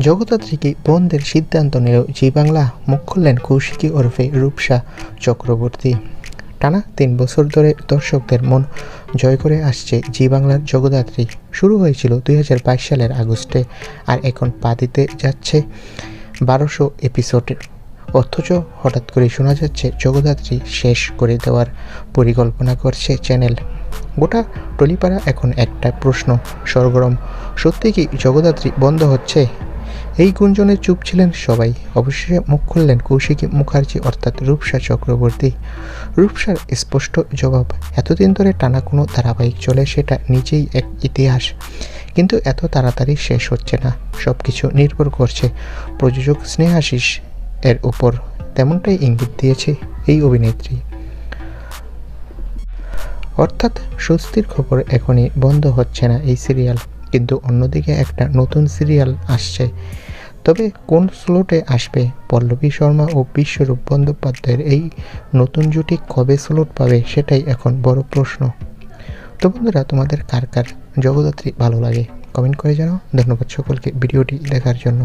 জগদ্ধাত্রীকে বন্ধের সিদ্ধান্ত নিল জি বাংলা। মুখ খুললেন কৌশিকী ওরফে রূপসা চক্রবর্তী। টানা তিন বছর ধরে দর্শকদের মন জয় করে আসছে জি বাংলার জগদ্ধাত্রী শুরু হয়েছিল দুই হাজার বাইশ সালের আগস্টে আর এখন পা দিতে যাচ্ছে বারোশো এপিসোডের অথচ হঠাৎ করে শোনা যাচ্ছে জগদ্ধাত্রী শেষ করে দেওয়ার পরিকল্পনা করছে চ্যানেল। গোটা টলিপাড়া এখন একটা প্রশ্ন, সরগরম। সত্যি কি জগদ্ধাত্রী বন্ধ হচ্ছে? এই গুঞ্জনে চুপ ছিলেন সবাই। অবশেষে মুখ খুললেন কৌশিকী মুখার্জি, অর্থাৎ রূপসা চক্রবর্তী। রূপসার স্পষ্ট জবাব, এতদিন ধরে টানা কোনো ধারাবাহিক চলে সেটা নিজেই এক ইতিহাস। কিন্তু এত তাড়াতাড়ি শেষ হচ্ছে না। সব কিছু নির্ভর করছে প্রযোজক স্নেহাশিস এর উপর। তেমনটাই ইঙ্গিত দিয়েছে এই অভিনেত্রী। অর্থাৎ স্বস্তির খবর এখনই বন্ধ হচ্ছে না এই সিরিয়াল। কিন্তু অন্যদিকে একটা নতুন সিরিয়াল আসছে। তবে কোন স্লোটে আসবে? পল্লবী শর্মা ও বিশ্বরূপ বন্দ্যোপাধ্যায়ের এই নতুন জুটি কবে স্লোট পাবে সেটাই এখন বড় প্রশ্ন। তো বন্ধুরা, তোমাদের কার কার জগদ্ধাত্রী ভালো লাগে? কমেন্ট করে জানাও। ধন্যবাদ সকলকে ভিডিওটি দেখার জন্য।